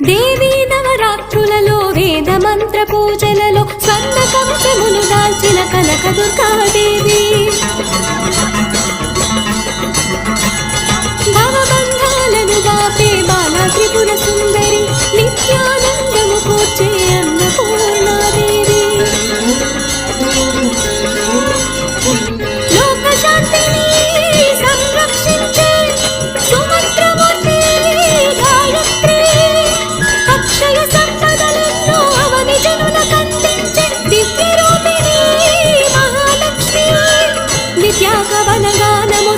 దేవీ నవరాత్రులలో వేద మంత్ర పూజలలో స్వర్ణ కవచములు దాల్చిన కనక దుర్గాదేవి భవబంధాలను వాపే బాల త్రిపుర సుందరి త్యాగవనగానము